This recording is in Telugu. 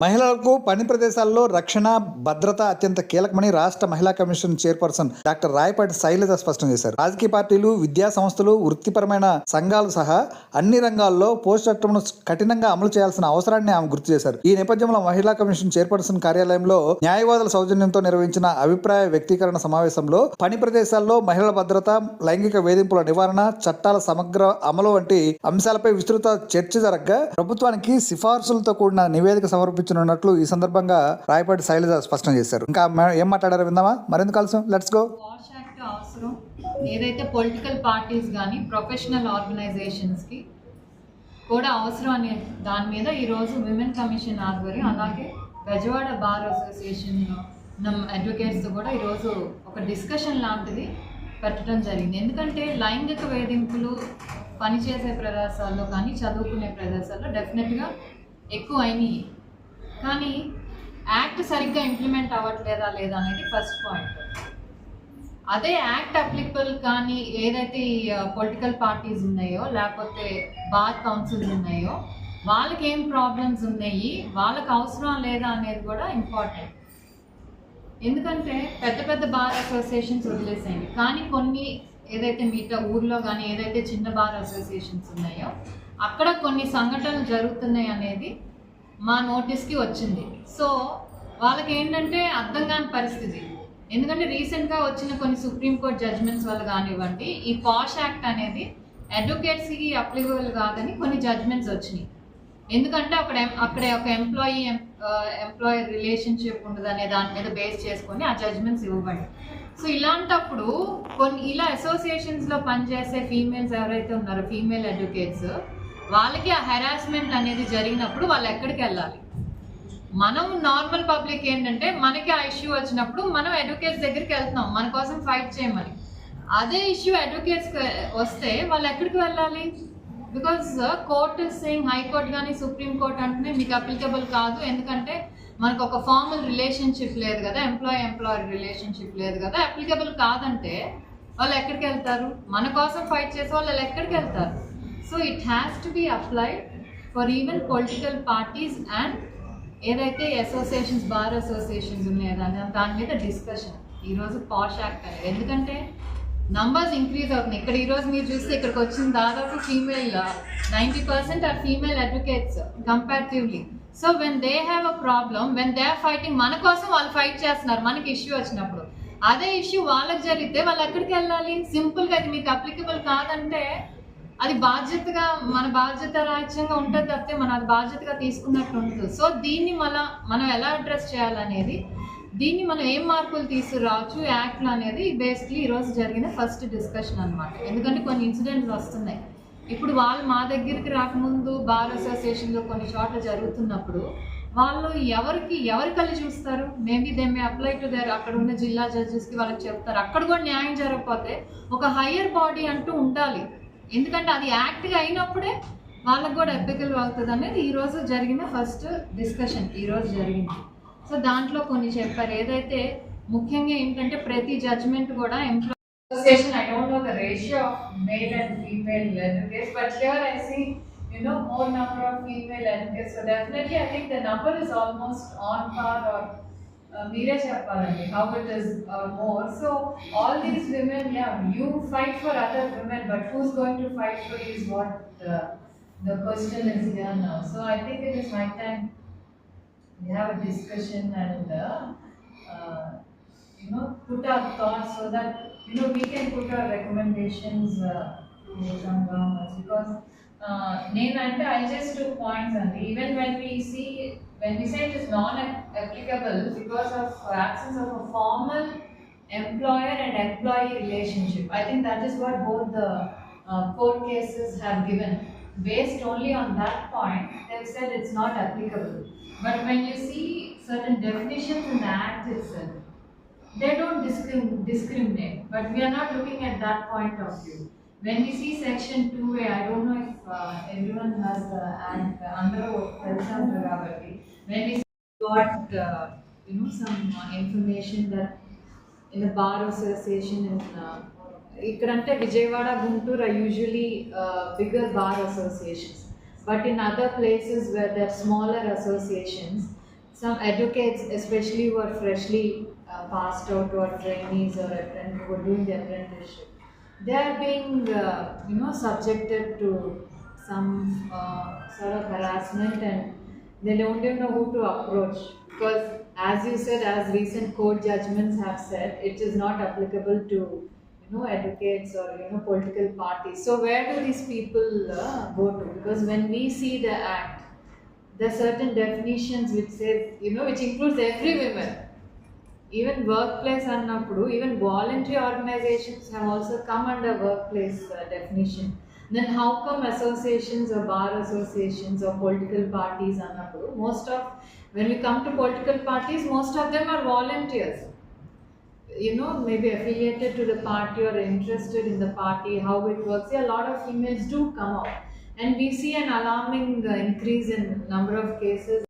మహిళలకు పని ప్రదేశాల్లో రక్షణ భద్రత అత్యంత కీలకమని రాష్ట్ర మహిళా commission chairperson doctor Rayapati Sailaja స్పష్టం చేశారు. రాజకీయ పార్టీలు విద్యా సంస్థలు వృత్తిపరమైన సంఘాలు సహా అన్ని రంగాల్లో పోస్ట్ చట్టంను కఠినంగా అమలు చేయాల్సిన అవసరాన్ని ఆమె గుర్తు చేశారు. ఈ నేపథ్యంలో మహిళా కమిషన్ చైర్పర్సన్ కార్యాలయంలో న్యాయవాదుల సౌజన్యంతో నిర్వహించిన అభిప్రాయ వ్యక్తీకరణ సమావేశంలో పని ప్రదేశాల్లో మహిళల భద్రత లైంగిక వేధింపుల నివారణ చట్టాల సమగ్ర అమలు వంటి అంశాలపై విస్తృత చర్చ జరగగా ప్రభుత్వానికి సిఫార్సులతో కూడిన నివేదిక సమర్పించనున్నట్లు ఈ సందర్భంగా రాయపాటి శైలజ స్పష్టం చేశారు. ఇంకా ఏం మాట్లాడారు విందామా? మరెందుకు కలుసు లెట్స్ గో అవసరం ఏదైతే పొలిటికల్ పార్టీస్ కానీ ప్రొఫెషనల్ ఆర్గనైజేషన్స్కి కూడా అవసరం అనే దాని మీద ఈరోజు విమెన్ కమిషన్ ఆధ్వర్యం అలాగే బెజవాడ బార్ అసోసియేషన్ నమ్ అడ్వకేట్స్తో కూడా ఈరోజు ఒక డిస్కషన్ లాంటిది పెట్టడం జరిగింది. ఎందుకంటే లైంగిక వేధింపులు పనిచేసే ప్రదేశాల్లో కానీ చదువుకునే ప్రదేశాల్లో డెఫినెట్గా ఎక్కువ అయినాయి. కానీ యాక్ట్ సరిగ్గా ఇంప్లిమెంట్ అవ్వట్లేదా లేదా అనేది ఫస్ట్ పాయింట్. అదే యాక్ట్ అప్లికబుల్ కానీ ఏదైతే ఈ పొలిటికల్ పార్టీస్ ఉన్నాయో లేకపోతే బార్ కౌన్సిల్స్ ఉన్నాయో వాళ్ళకి ఏం ప్రాబ్లమ్స్ ఉన్నాయి వాళ్ళకి అవసరం లేదా అనేది కూడా ఇంపార్టెంట్. ఎందుకంటే పెద్ద పెద్ద బార్ అసోసియేషన్స్ వదిలేసేయండి. కానీ కొన్ని ఏదైతే మిగతా ఊర్లో కానీ ఏదైతే చిన్న బార్ అసోసియేషన్స్ ఉన్నాయో అక్కడ కొన్ని సంఘటనలు జరుగుతున్నాయి అనేది మా నోటీస్కి వచ్చింది. సో వాళ్ళకి ఏంటంటే అర్థం కాని పరిస్థితి. ఎందుకంటే రీసెంట్గా వచ్చిన కొన్ని సుప్రీంకోర్టు జడ్జ్మెంట్స్ వల్ల కానివ్వండి ఈ పాష్ యాక్ట్ అనేది అడ్వకేట్స్కి అప్లికబుల్ కాదని కొన్ని జడ్జ్మెంట్స్ వచ్చినాయి. ఎందుకంటే అక్కడ అక్కడ ఒక ఎంప్లాయీ ఎంప్లాయీ రిలేషన్షిప్ ఉండదు అనే దాని మీద బేస్ చేసుకొని ఆ జడ్జ్మెంట్స్ ఇవ్వబడి సో ఇలాంటప్పుడు కొన్ని ఇలా అసోసియేషన్స్లో పనిచేసే ఫీమేల్స్ ఎవరైతే ఉన్నారో ఫీమేల్ అడ్వకేట్స్ వాళ్ళకి ఆ హెరాస్మెంట్ అనేది జరిగినప్పుడు వాళ్ళు ఎక్కడికి వెళ్ళాలి? మనం నార్మల్ పబ్లిక్ ఏంటంటే మనకి ఆ ఇష్యూ వచ్చినప్పుడు మనం అడ్వకేట్స్ దగ్గరికి వెళ్తున్నాం మన కోసం ఫైట్ చేయమని. అదే ఇష్యూ అడ్వకేట్స్ వస్తే వాళ్ళు ఎక్కడికి వెళ్ళాలి? Because court saying high court కానీ సుప్రీం కోర్ట్ అంటే మీకు అప్లికబుల్ కాదు. ఎందుకంటే మనకు ఒక ఫార్మల్ రిలేషన్షిప్ లేదు కదా ఎంప్లాయీ ఎంప్లాయర్ రిలేషన్షిప్ లేదు కదా అప్లికబుల్ కాదంటే వాళ్ళు ఎక్కడికి వెళ్తారు? మన కోసం ఫైట్ చేసే వాళ్ళు ఎక్కడికి వెళ్తారు? So it has to be applied for even political parties and ఏదైతే అసోసియేషన్స్ బార్ అసోసియేషన్స్ ఉన్నాయో దాని దాని మీద డిస్కషన్ ఈరోజు పాష్ యాక్ట్ అనేది. ఎందుకంటే నంబర్స్ ఇంక్రీజ్ అవుతున్నాయి. ఇక్కడ ఈరోజు మీరు చూస్తే ఇక్కడికి వచ్చిన దాదాపు female ninety percent are female advocates comparatively so when they have a problem when they are fighting మన కోసం వాళ్ళు ఫైట్ చేస్తున్నారు. మనకి ఇష్యూ వచ్చినప్పుడు. అదే ఇష్యూ వాళ్ళకి జరిగితే వాళ్ళు ఎక్కడికి వెళ్ళాలి? సింపుల్గా అది మీకు అప్లికబుల్ కాదంటే అది బాధ్యతగా మన బాధ్యత రాజ్యంగా ఉంటుంది తప్పితే మనం అది బాధ్యతగా తీసుకున్నట్టు ఉండదు. సో దీన్ని మన మనం ఎలా అడ్రస్ చేయాలనేది దీన్ని మనం ఏం మార్పులు తీసుకురావచ్చు యాక్ట్లు అనేది బేసిక్లీ ఈరోజు జరిగిన ఫస్ట్ డిస్కషన్ అన్నమాట. ఎందుకంటే కొన్ని ఇన్సిడెంట్స్ వస్తున్నాయి. ఇప్పుడు వాళ్ళు మా దగ్గరికి రాకముందు బార్ అసోసియేషన్లో కొన్ని చోట్ల జరుగుతున్నప్పుడు వాళ్ళు ఎవరికి ఎవరి కళ్ళు చూస్తారు? Maybe they may apply to there అక్కడ ఉన్న జిల్లా జడ్జెస్కి వాళ్ళకి చెప్తారు. అక్కడ కూడా న్యాయం జరగకపోతే ఒక హయ్యర్ బాడీ అంటూ ఉండాలి. ఎందుకంటే అది యాక్ట్గా అయినప్పుడే వాళ్ళకు కూడా ఎప్పికలు అవుతుంది అనేది ఈరోజు జరిగిన ఫస్ట్ డిస్కషన్ ఈరోజు జరిగింది. సో దాంట్లో కొన్ని చెప్పారు. ఏదైతే ముఖ్యంగా ఏంటంటే ప్రతి జడ్జ్మెంట్ కూడా ఎంప్లాయిషన్ I don't the ratio of male and female advocates but here I see you know more number of female advocates so I think the number is almost on far మీరే చెప్పాలండి how it is uh, more. So all these women, yeah, you fight for other women, but who's going to fight for you is what uh, the question is here now. So I think it is my time we have a discussion and uh, uh, you know put our thoughts so that you know we can put our recommendations uh, to some governments because uh, నేనంటే I just two points and even when we see when we say it is non applicable because of absence of a formal employer and employee relationship I think that is what both the uh, court cases have given. Based only on that point they've said it's not applicable. But when you see certain definitions in the act itself they don't discrim- discriminate, but we are not looking at that point of view. When we see section 2A, I don't know if uh, everyone has the act under Rabati. When we got, uh, you know, some uh, information that in the bar association in uh, ఇక్కడంటే Vijayawada Guntur are usually uh, bigger bar associations. But in other places where there are smaller associations, some advocates, especially who are freshly uh, passed out or trainees or apprentice, who are doing the apprenticeship, they are being, uh, you know, subjected to some uh, sort of harassment and they don't even know who to approach. Because as you said as recent court judgments have said it is not applicable to you know advocates or you know political parties. So where do these people uh, go to? Because when we see the act there are certain definitions which says you know which includes every woman even workplace annappudu even voluntary organizations have also come under workplace uh, definition then how come associations or bar associations or political parties are annappudu most of when we come to political parties most of them are volunteers. You know maybe affiliated to the party or interested in the party how it works. Yeah, a lot of females do come out. And we see an alarming uh, increase in number of cases